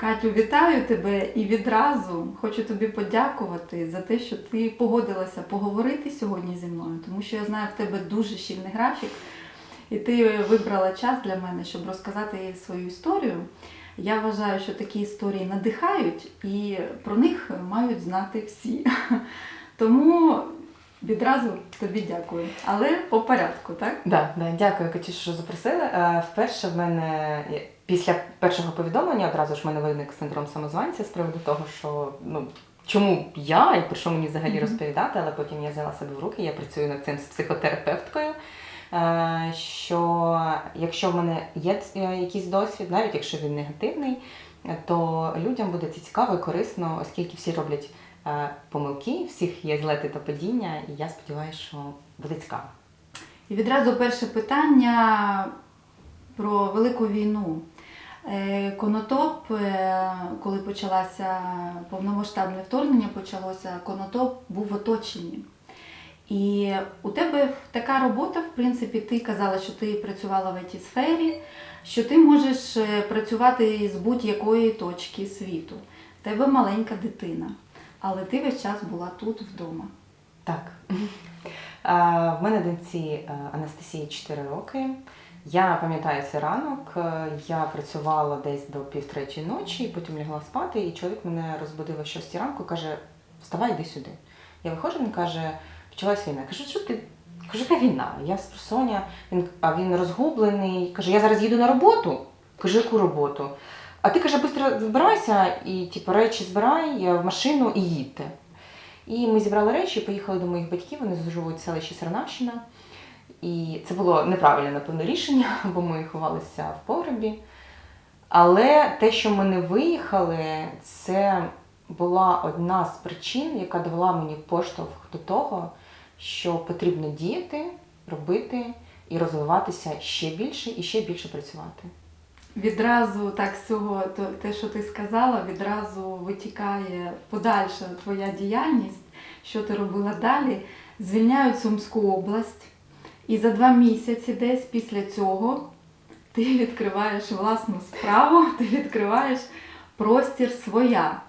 Катю, вітаю тебе і відразу хочу тобі подякувати за те, що ти погодилася поговорити сьогодні зі мною, тому що я знаю в тебе дуже щільний графік, і ти вибрала час для мене, щоб розказати свою історію. Я вважаю, що такі історії надихають і про них мають знати всі. Тому відразу тобі дякую. Але по порядку, так? Да, да, дякую, Катюш, що запросили. Е, Вперше в мене після першого повідомлення одразу ж в мене виник синдром самозванця з приводу того, що ну чому я і про що мені взагалі розповідати, але потім я взяла себе в руки, я працюю над цим з психотерапевткою. е, Що якщо в мене є е, якийсь досвід, навіть якщо він негативний, то людям буде це цікаво і корисно, оскільки всі роблять е, помилки, всіх є злети та падіння, і я сподіваюся, що буде цікаво. І відразу перше питання про велику війну. Е, Конотоп, е, коли почалося повномасштабне вторгнення, почалося, Конотоп був в оточенні. І у тебе така робота, в принципі, ти казала, що ти працювала в it сфері, що ти можеш е, працювати з будь-якої точки світу. В тебе маленька дитина, але ти весь час була тут вдома. Так. В мене доньці Анастасії 4 роки. Я пам'ятаю цей ранок. Е, Я працювала десь до півтретьої ночі, потім лягла спати, і чоловік мене розбудив о 6 ранку, каже: Вставай, йди сюди. Я виходжу, він каже, почалась війна. Я кажу, що ти? Кажу, яка війна? Я з просоня. Він, а він розгублений. Каже, я зараз їду на роботу. Кажу, яку роботу? А ти каже, швидко збирайся і типу, речі збирай е, в машину і їдьте. І ми зібрали речі, поїхали до моїх батьків, вони живуть в селищі Сарнавщина. І це було неправильне, напевно, рішення, бо ми ховалися в погребі. Але те, що ми не виїхали, це була одна з причин, яка давала мені поштовх до того, що потрібно діяти, робити і розвиватися ще більше і ще більше працювати. Відразу так з цього, те, що ти сказала, відразу витікає подальша твоя діяльність, що ти робила далі. Звільняють Сумську область, і за два місяці десь після цього ти відкриваєш власну справу, ти відкриваєш простір своя.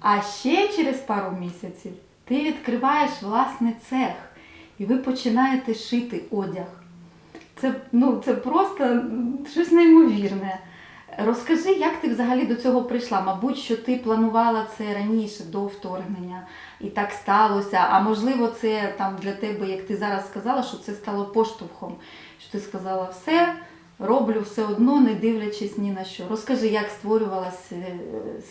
А ще через пару місяців ти відкриваєш власний цех, і ви починаєте шити одяг. Це, ну, це просто щось неймовірне. Розкажи, як ти взагалі до цього прийшла? Мабуть, що ти планувала це раніше, до вторгнення, і так сталося. А можливо, це там для тебе, як ти зараз сказала, що це стало поштовхом. Що ти сказала, все, роблю все одно, не дивлячись ні на що. Розкажи, як створювалася е,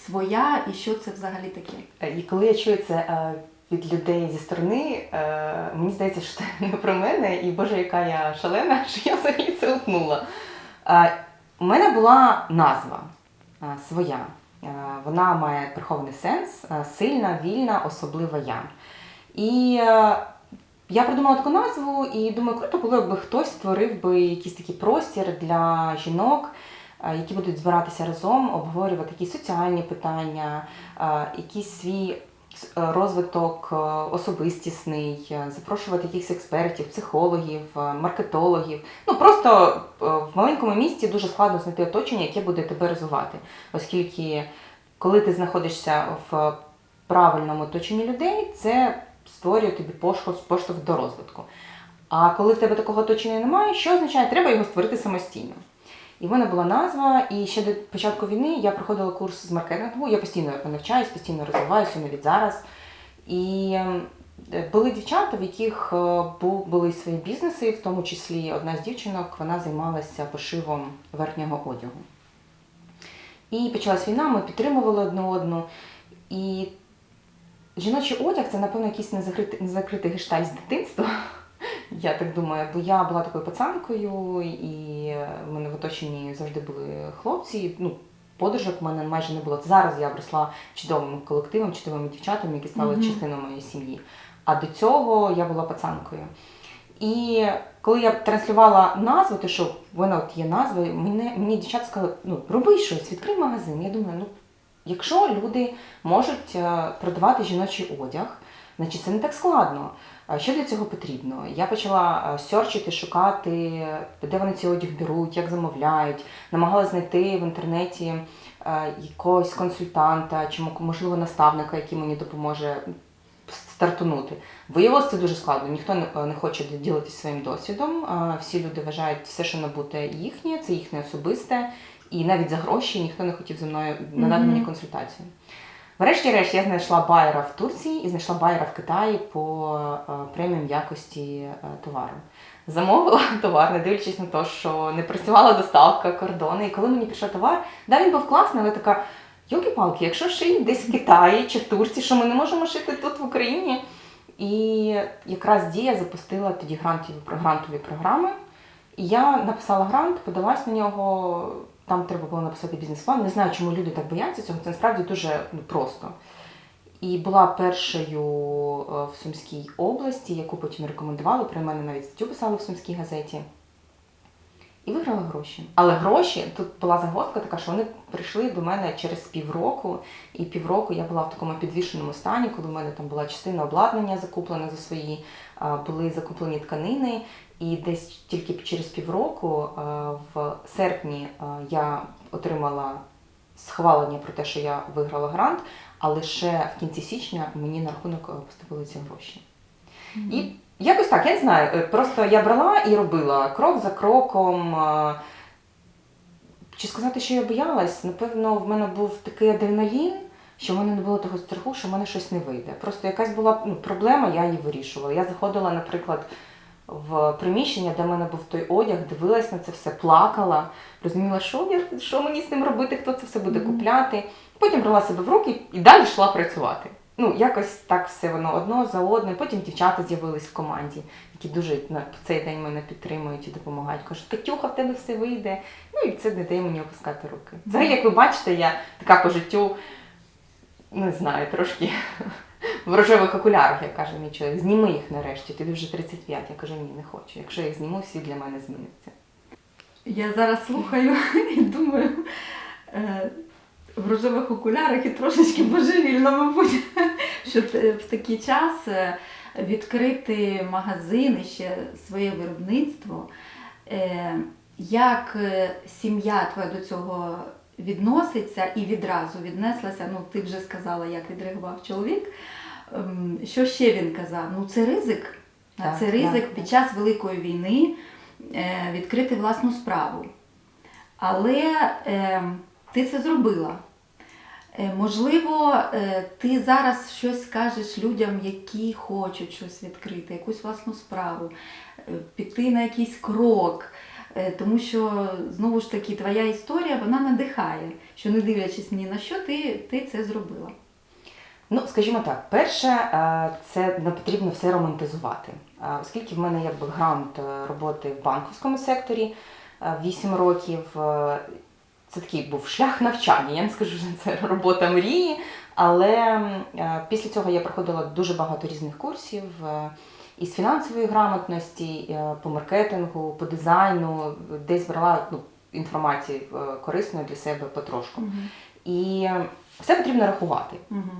своя і що це взагалі таке? Е, І коли я чую це е, від людей зі сторони, мені здається, що це не про мене, і Боже, яка я шалена, що я взагалі це утнула. У мене була назва е, своя. Е, Вона має прихований сенс, е, сильна, вільна, особлива я. І я придумала таку назву і думаю, круто було б хтось створив би якийсь такий простір для жінок, які будуть збиратися разом, обговорювати якісь соціальні питання, якийсь свій розвиток е, особистісний, е, запрошувати якихось експертів, психологів, е, маркетологів. Ну просто е, в маленькому місті дуже складно знайти оточення, яке буде тебе розвивати, оскільки коли ти знаходишся в правильному оточенні людей, це створює тобі поштовх, поштовх до розвитку. А коли в тебе такого оточення немає, що означає, треба його створити самостійно. І в мене була назва, і ще до початку війни я проходила курс з маркетингу. Я постійно навчаюсь, постійно розвиваюся навіть зараз. І е, були дівчата, в яких е, були свої бізнеси, в тому числі одна з дівчинок вона займалася пошивом верхнього одягу. І почалась війна, ми підтримували одну одну. І жіночий одяг це, напевно, якийсь незакритий, гештальт з дитинства. Я так думаю, бо я була такою пацанкою, і в мене в оточенні завжди були хлопці. Ну, подружок в мене майже не було. Зараз я обросла чудовим колективом, чудовими дівчатами, які стали Мгм. частиною моєї сім'ї. А до цього я була пацанкою. І коли я транслювала назву, то що в мене от є назва, мені, мені дівчата сказали, ну роби щось, відкрий магазин. Я думаю, ну якщо люди можуть е, продавати жіночий одяг, значить це не так складно. Що для цього потрібно? Я почала е, серчити, шукати, де вони цей одяг беруть, як замовляють, намагалася знайти в інтернеті е, якогось консультанта чи мо- можливо наставника, який мені допоможе стартунути. Виявилося це дуже складно. Ніхто не, не хоче ділитися своїм досвідом. Е, Всі люди вважають все, що набуте їхнє, це їхнє особисте, і навіть за гроші ніхто не хотів зі мною надати Мгм. мені консультацію. Врешті-решт я знайшла байера в Турції і знайшла байера в Китаї по е, преміум якості е, товару. Замовила товар, не дивлячись на те, що не працювала доставка, кордони. І коли мені пішов товар, да, він був класний, але така. Йолки-палки, якщо шиють десь в Китаї чи в Турції, що ми не можемо шити тут в Україні. І якраз Дія запустила тоді грантові, грантові програми. І я написала грант, подалась на нього. Там треба було написати бізнес-план. Не знаю, чому люди так бояться цього. Це насправді дуже ну, просто. І була першою е, в Сумській області, яку потім рекомендували. Про мене навіть статтю писали в Сумській газеті. І виграла гроші. Але гроші тут була загвоздка така, що вони прийшли до мене через півроку, і півроку я була в такому підвішеному стані, коли в мене там була частина обладнання закуплена за свої, були закуплені тканини. І десь тільки через півроку, в серпні, я отримала схвалення про те, що я виграла грант, а лише в кінці січня мені на рахунок е, поступили ці гроші. І якось так, я не знаю. е, Просто я брала і робила крок за кроком. е, Чи сказати, що я боялась? Напевно, в мене був такий адреналін, що в мене не було того страху, що в мене щось не вийде. Просто якась була ну, проблема, я її вирішувала. Я заходила, наприклад, в приміщення, де в мене був той одяг, дивилась на це все, плакала, розуміла, що, я, що мені з цим робити, хто це все буде купляти. Потім брала себе в руки і далі йшла працювати. Ну, якось так все воно одно за одним. Потім дівчата з'явились в команді, які дуже на цей день мене підтримують і допомагають. Кажуть, Катюха, в тебе все вийде. Ну і це не дає мені опускати руки. Взагалі, як ви бачите, я така по життю, не знаю, трошки в рожевих окулярах, як каже мій чоловік. Зніми їх нарешті, тобі вже 35. Я кажу, ні, не хочу. Якщо я їх зніму, всі для мене зміняться. Я зараз слухаю і думаю, е, в рожевих окулярах і трошечки божевільно, мабуть, що в такий час е, відкрити магазин і ще своє виробництво. Е, Як сім'я твоя до цього відноситься і відразу віднеслася? Ну, ти вже сказала, як відреагував чоловік. Ем, Що ще він казав? Ну, це ризик. Так, це ризик так. під час Великої війни е, відкрити власну справу. Але е, ти це зробила. Е, можливо, е, ти зараз щось скажеш людям, які хочуть щось відкрити, якусь власну справу, піти на якийсь крок. Е, Тому що знову ж таки твоя історія вона надихає, що не дивлячись ні на що, ти, ти це зробила. Ну, скажімо так, перше, е, це не потрібно все романтизувати. Е, Оскільки в мене є бекграунд роботи в банківському секторі 8 років, це такий був шлях навчання. Я не скажу, що це робота мрії, але після цього я проходила дуже багато різних курсів. Із фінансової грамотності, е, по маркетингу, по дизайну, десь брала ну, інформацію е, корисної для себе потрошку. І все потрібно рахувати. Угу.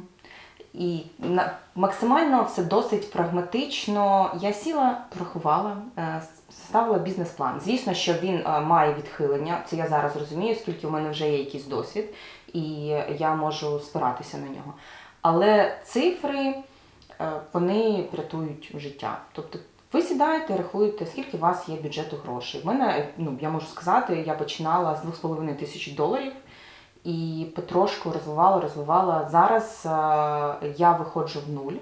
І на, максимально все досить прагматично. Я сіла, порахувала, е, составила бізнес-план. Звісно, що він має відхилення, це я зараз розумію, оскільки у мене вже є якийсь досвід, і я можу спиратися на нього. Але цифри вони рятують життя. Тобто ви сідаєте, рахуєте, скільки у вас є бюджету грошей. В мене, ну я можу сказати, я починала з 2,5 тисяч доларів і потрошку розвивала, розвивала. Зараз е, я виходжу в нуль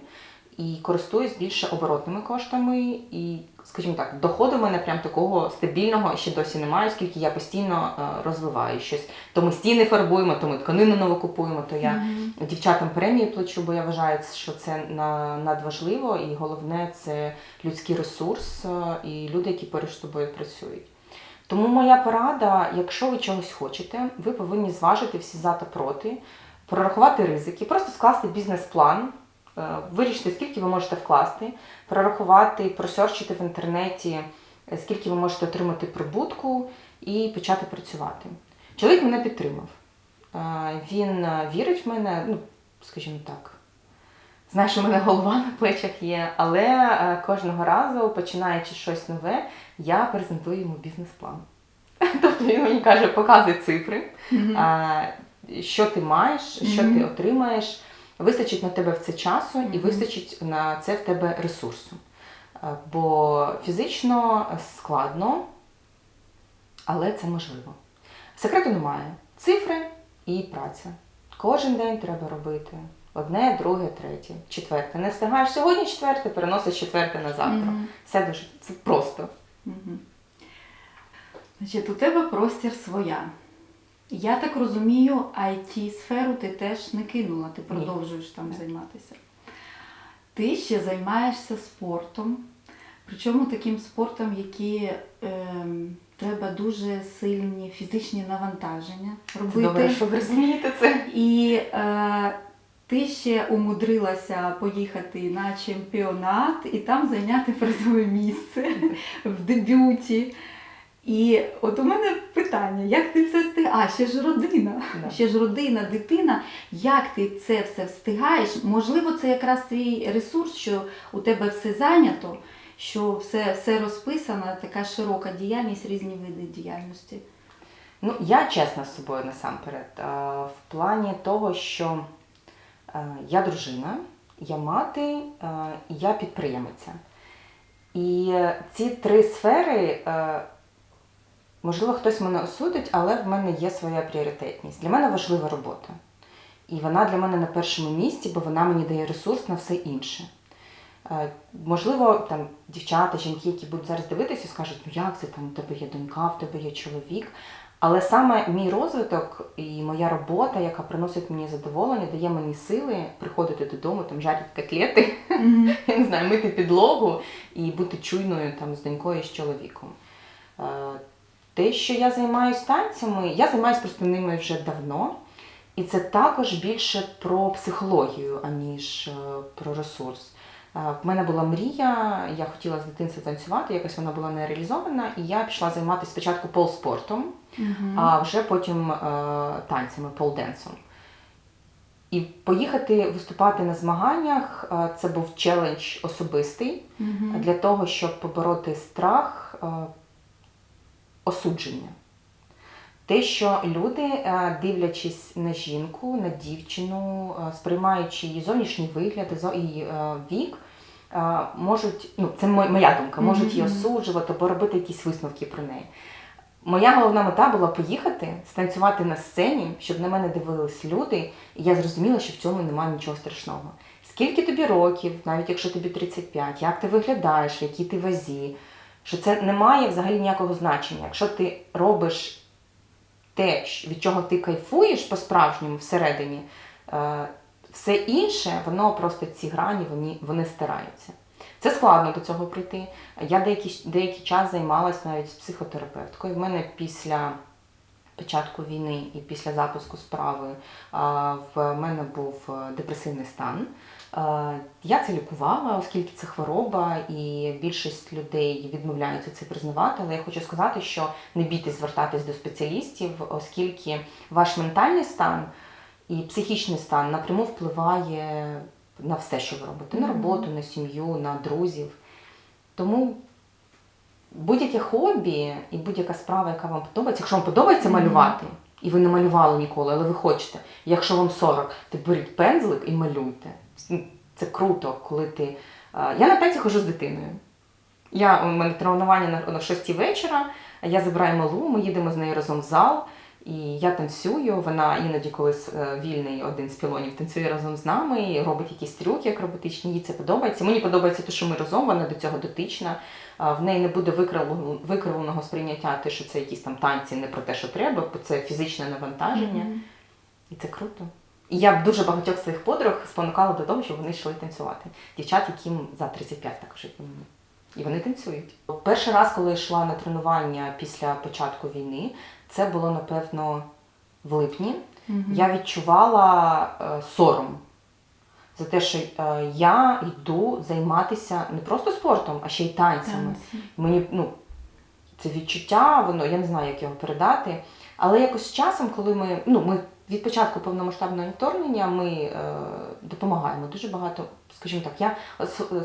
і користуюсь більше оборотними коштами. І, скажімо так, доходу в мене прям такого стабільного ще досі немає, оскільки я постійно е, розвиваю щось. То ми стіни фарбуємо, то ми тканину нову купуємо, то я дівчатам премії плачу, бо я вважаю, що це надважливо, і головне це людський ресурс е, і люди, які поруч з тобою працюють. Тому моя порада, якщо ви чогось хочете, ви повинні зважити всі за та проти, прорахувати ризики, просто скласти бізнес-план, вирішити, скільки ви можете вкласти, прорахувати, просерчити в інтернеті, е, скільки ви можете отримати прибутку і почати працювати. Чоловік мене підтримав. Е, Він е, вірить в мене, ну, скажімо так. Знає, що в мене голова на плечах є, але е, кожного разу, починаючи щось нове, я презентую йому бізнес-план. Тобто він мені каже, показуй цифри, а, що ти маєш, що Мгм. ти отримаєш. Вистачить на тебе в це часу і вистачить на це в тебе ресурсу. Е, Бо фізично складно, але це можливо. Секрету немає. Цифри і праця. Кожен день треба робити. Одне, друге, третє, четверте. Не встигаєш сьогодні четверте, переносиш четверте на завтра. Мгм. Все дуже це просто. Мгм. Значить, у тебе простір своя. Я так розумію, it сферу ти теж не кинула, ти продовжуєш там Ні. займатися. Ти ще займаєшся спортом, причому таким спортом, який ем, треба дуже сильні фізичні навантаження Це робити. добре, що ви розумієте це. І е, ти ще умудрилася поїхати на чемпіонат і там зайняти призове місце в дебюті. І от у мене питання, як ти це встигаєш? А, ще ж родина, Да. ще ж родина, дитина. Як ти це все встигаєш? Можливо, це якраз твій ресурс, що у тебе все зайнято, що все, все розписано, така широка діяльність, різні види діяльності. Ну, я чесна з собою насамперед. В плані того, що я дружина, я мати, я підприємиця. І е, ці три сфери, е, можливо, хтось мене осудить, але в мене є своя пріоритетність. Для мене важлива робота. І вона для мене на першому місці, бо вона мені дає ресурс на все інше. Е, Можливо, там дівчата, жінки, які будуть зараз дивитися, скажуть, ну як це там, у тебе є донька, в тебе є чоловік. Але саме мій розвиток і моя робота, яка приносить мені задоволення, дає мені сили приходити додому, там жарити котлети, я не знаю, мити підлогу і бути чуйною там з донькою і з чоловіком. Те, що я займаюся танцями, я займаюся просто ними вже давно. І це також більше про психологію, аніж е, про ресурс. Е, В мене була мрія, я хотіла з дитинства танцювати, якось вона була не реалізована, і я пішла займатися спочатку полспортом, Мгм. а вже потім е, танцями, полденсом. І поїхати виступати на змаганнях е, це був челендж особистий Мгм. для того, щоб побороти страх осудження. Те, що люди, е, дивлячись на жінку, на дівчину, е, сприймаючи її зовнішній вигляд і е, вік, можуть, ну це моя думка, можуть її осуджувати або робити якісь висновки про неї. Моя головна мета була поїхати, станцювати на сцені, щоб на мене дивились люди, і я зрозуміла, що в цьому немає нічого страшного. Скільки тобі років, навіть якщо тобі 35, як ти виглядаєш, в якій ти вазі, що це не має взагалі ніякого значення. Якщо ти робиш те, від чого ти кайфуєш по-справжньому всередині, е, все інше, воно просто ці грані вони, вони стираються. Це складно до цього прийти. Я деякий, деякий час займалась навіть з психотерапевткою. В мене після початку війни і після запуску справи в мене був е, депресивний стан. Е, Я це лікувала, оскільки це хвороба, і більшість людей відмовляються це признавати. Але я хочу сказати, що не бійтесь звертатись до спеціалістів, оскільки ваш ментальний стан і психічний стан напряму впливає на все, що ви робите: на роботу, на сім'ю, на друзів. Тому будь-яке хобі і будь-яка справа, яка вам подобається, якщо вам подобається малювати, і ви не малювали ніколи, але ви хочете. Якщо вам 40, то беріть пензлик і малюйте. Це круто, коли ти. Я на танці хожу з дитиною. Я, у мене тренування на, на 6 вечора, я забираю малу, ми їдемо з нею разом в зал, і я танцюю. Вона іноді, коли е, вільний один з пілонів, танцює разом з нами, і робить якісь трюки акробатичні, їй це подобається. Мені подобається те, що ми разом, вона до цього дотична. В неї не буде викривленого, сприйняття, те, що це якісь там танці не про те, що треба, бо це фізичне навантаження. Мгм. І це круто. І я б дуже багатьох своїх подруг спонукала до того, щоб вони йшли танцювати. Дівчат, яким за 35 також і вони танцюють. Перший раз, коли я йшла на тренування після початку війни, це було напевно в липні. Мгм. Я відчувала е, сором за те, що е, я йду займатися не просто спортом, а ще й танцями. Танці. Мені ну, це відчуття, воно я не знаю, як його передати. Але якось з часом, коли ми, ну, ми від початку повномасштабного вторгнення ми е, допомагаємо дуже багато, скажімо так, я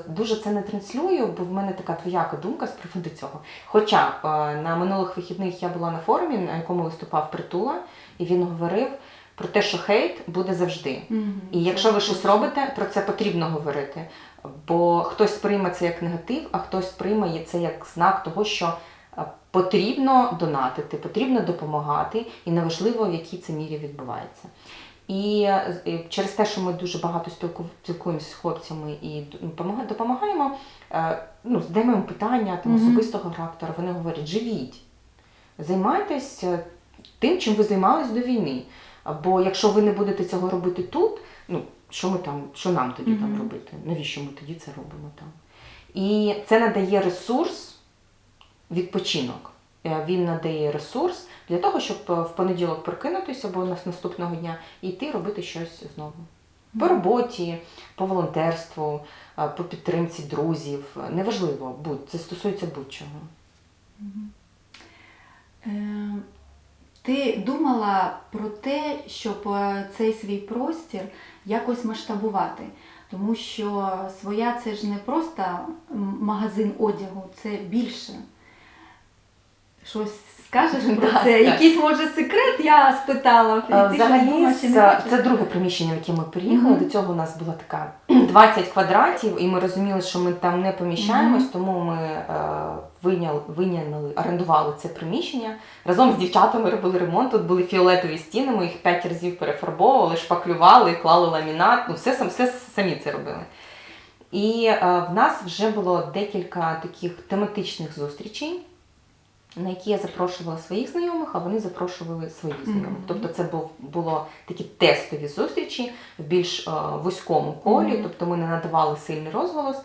дуже це не транслюю, бо в мене така двояка думка з приводу цього. Хоча е, на минулих вихідних я була на форумі, на якому виступав Притула, і він говорив про те, що хейт буде завжди. Мгм. І якщо ви щось робите, про це потрібно говорити. Бо хтось сприйме це як негатив, а хтось сприймає це як знак того, що е, потрібно донатити, потрібно допомагати, і неважливо, в якій це мірі відбувається. І е, через те, що ми дуже багато спілку- спілкуємося з хлопцями і допомагаємо, е, ну, задаємо питання там, особистого характеру, вони говорять: живіть, займайтесь е, тим, чим ви займались до війни. Бо якщо ви не будете цього робити тут, ну що ми там, що нам тоді там робити? Навіщо ми тоді це робимо там? І це надає ресурс, відпочинок. Е, Він надає ресурс для того, щоб е, в понеділок прокинутися або нас- наступного дня і йти робити щось знову. По роботі, по волонтерству, е, по підтримці друзів. Неважливо, будь це стосується будь-чого. Ти думала про те, щоб цей свій простір якось масштабувати, тому що своя це ж не просто магазин одягу, це більше. Щось скажеш про Так, це? так. Якийсь може секрет, я спитала. Ти Взагалі, думаєш чи не це, це друге приміщення, в яке ми переїхали. Мгм. До цього у нас була така 20 квадратів, і ми розуміли, що ми там не поміщаємось, Мгм. тому ми е, виняли, виняли, орендували це приміщення. Разом з дівчатами робили ремонт. Тут були фіолетові стіни, ми їх 5 разів перефарбовували, шпаклювали, клали ламінат. Ну, все, сам- все самі це робили. І е, в нас вже було декілька таких тематичних зустрічей, на які я запрошувала своїх знайомих, а вони запрошували своїх знайомих. Мгм. Тобто це був, було такі тестові зустрічі в більш е, вузькому колі, Мгм. тобто ми не надавали сильний розголос.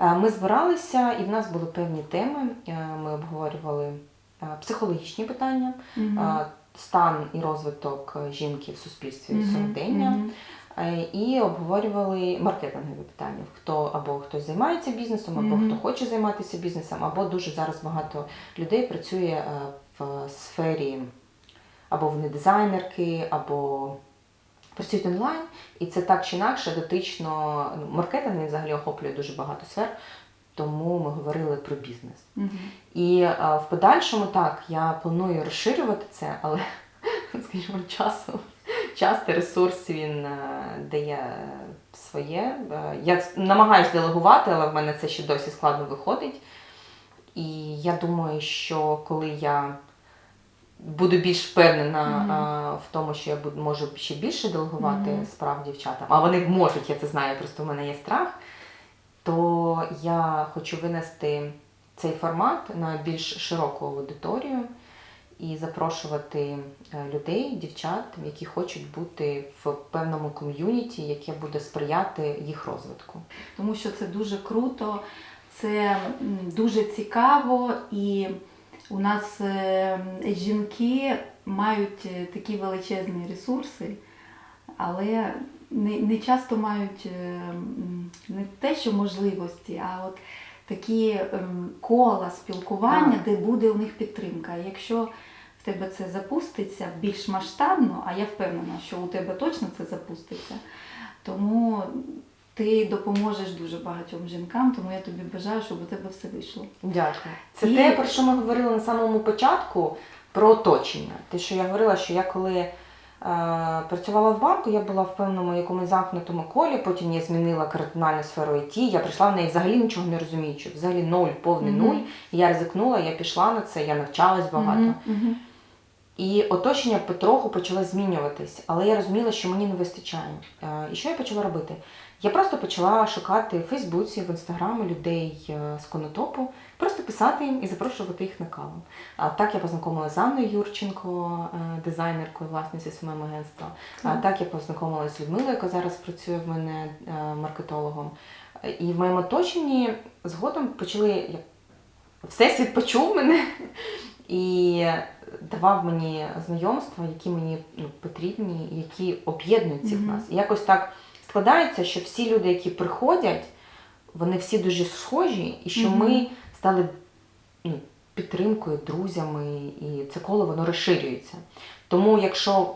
Е, Ми збиралися, і в нас були певні теми. Е, Ми обговорювали е, психологічні питання, Мгм. е, стан і розвиток жінки в суспільстві Мгм. сьогодення. Мгм. Е, І обговорювали маркетингові питання. Хто або хтось займається бізнесом, або Мгм. хто хоче займатися бізнесом, або дуже зараз багато людей працює е, в сфері, або вони дизайнерки, або працюють онлайн. І це так чи інакше дотично ну, маркетинг він взагалі охоплює дуже багато сфер. Тому ми говорили про бізнес. Мгм. І е, в подальшому так, я планую розширювати це, але скажімо, часу, час та ресурс він е, дає своє. Е, Я намагаюся делегувати, але в мене це ще досі складно виходить. І я думаю, що коли я буду більш впевнена Мгм. е, в тому, що я буду, можу ще більше делегувати Мгм. справ дівчатам, а вони можуть, я це знаю, просто в мене є страх, то я хочу винести цей формат на більш широку аудиторію і запрошувати е, людей, дівчат, які хочуть бути в певному ком'юніті, яке буде сприяти їх розвитку. тому що це дуже круто, це дуже цікаво, і у нас е, жінки мають е, такі величезні ресурси, але не, не часто мають не те, що можливості, а от такі ем, кола спілкування, Так. де буде у них підтримка. Якщо тебе це запуститься більш масштабно, а я впевнена, що у тебе точно це запуститься, тому ти допоможеш дуже багатьом жінкам, тому я тобі бажаю, щоб у тебе все вийшло. Дякую. Це І- те, про що ми говорили на самому початку, про оточення. Те, що я говорила, що я коли е, працювала в банку, я була в певному якомусь замкнутому колі, потім я змінила кардинальну сферу IT, я прийшла в неї взагалі нічого не розуміючи, взагалі нуль, повний Мгм. нуль. Я ризикнула, я пішла на це, я навчалась багато. Мгм, мгм. І оточення потроху почало змінюватись, але я розуміла, що мені не вистачає. Е, І що я почала робити? Я просто почала шукати в Фейсбуці, в інстаграмі людей е, з конотопу, просто писати їм і запрошувати їх на каву. А так я познайомилася з Анною Юрченко, е, дизайнеркою, власницею СММ агентства. А Так. я познайомилася з Людмилою, яка зараз працює в мене маркетологом. І в моєму оточенні згодом почали як всесвіт почув мене і давав мені знайомства, які мені ну, потрібні, які об'єднують всіх Мгм. нас. І якось так складається, що всі люди, які приходять, вони всі дуже схожі, і що Мгм. ми стали ну, підтримкою, друзями, і це коло воно розширюється. Тому, якщо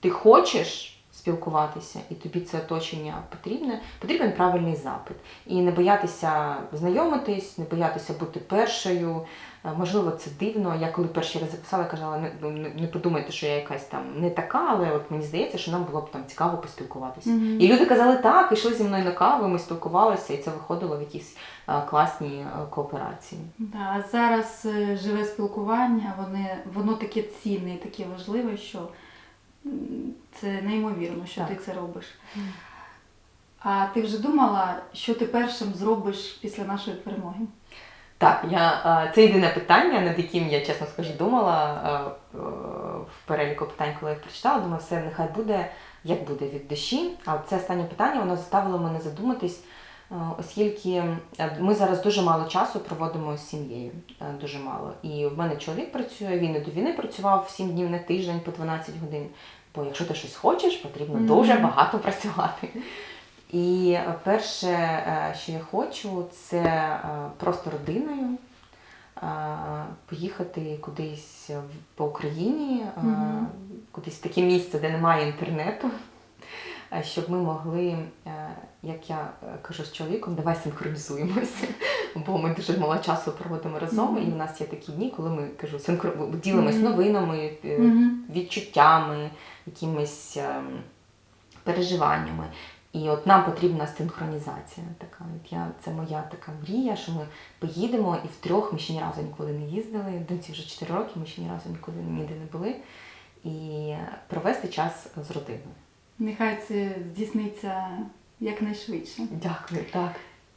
ти хочеш спілкуватися, і тобі це оточення потрібне, потрібен правильний запит. І не боятися знайомитись, не боятися бути першою. Е, Можливо, це дивно. Я коли перший раз записала, казала, не, ну, не, не подумайте, що я якась там не така, але от мені здається, що нам було б там цікаво поспілкуватися. Мгм. І люди казали так, йшли зі мною на каву, ми спілкувалися, і це виходило в якісь е, класні е, кооперації. Да, а зараз живе спілкування, вони, воно таке цінне і таке важливе, що це неймовірно, що Так. ти це робиш. А ти вже думала, що ти першим зробиш після нашої перемоги? Так, я е, це єдине питання, над яким я чесно скажу, думала е, е, в переліку питань, коли я їх прочитала. Думаю, все нехай буде як буде від душі. А це останнє питання воно заставило мене задуматись, оскільки ми зараз дуже мало часу проводимо з сім'єю. Дуже мало. І в мене чоловік працює, він і до війни працював 7 днів на тиждень по 12 годин. Бо якщо ти щось хочеш, потрібно Мгм. дуже багато працювати. І перше, е, що я хочу, це е, просто родиною е, поїхати кудись по Україні, Мгм. кудись в таке місце, де немає інтернету, щоб ми могли, як я кажу з чоловіком, давай синхронізуємося, бо ми дуже мало часу проводимо разом, Мгм. і в нас є такі дні, коли ми кажу, синхро... ділимось Мгм. новинами, е, відчуттями, якимись ем, переживаннями. І от нам потрібна синхронізація така. От я, це моя така мрія, що ми поїдемо і втрьох ми ще ні разу нікуди не їздили. Доньці вже 4 роки, ми ще ні разу нікуди ніде не були. І провести час з родиною. Нехай це здійсниться якнайшвидше. Дякую, так.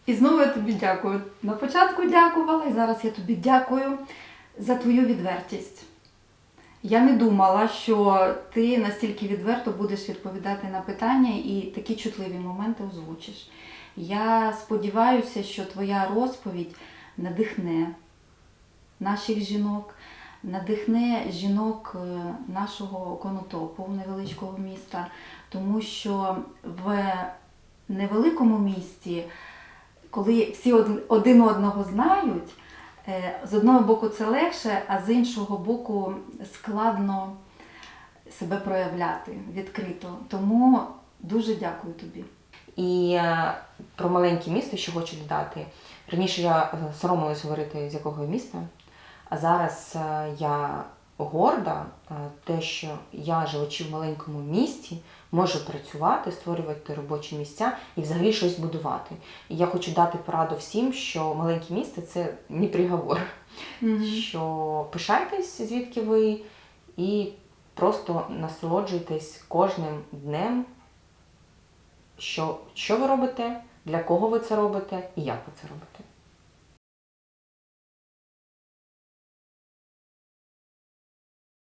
І знову я тобі дякую. На початку дякувала, і зараз я тобі дякую за твою відвертість. Я не думала, що ти настільки відверто будеш відповідати на питання і такі чутливі моменти озвучиш. Я сподіваюся, що твоя розповідь надихне наших жінок, надихне жінок е, нашого конотопу, невеличкого міста, тому що в невеликому місті коли всі один одного знають, з одного боку це легше, а з іншого боку складно себе проявляти відкрито. Тому дуже дякую тобі. І е, про маленьке місто, що хочу додати. Раніше я е, соромилась говорити, з якого міста, а зараз е, я горда, е, те, що я, живучи в маленькому місті, можу працювати, створювати робочі місця і взагалі щось будувати. І я хочу дати пораду всім, що маленьке місто це не приговор. Що пишайтесь, звідки ви, і просто насолоджуйтесь кожним днем, що, що ви робите, для кого ви це робите і як ви це робите.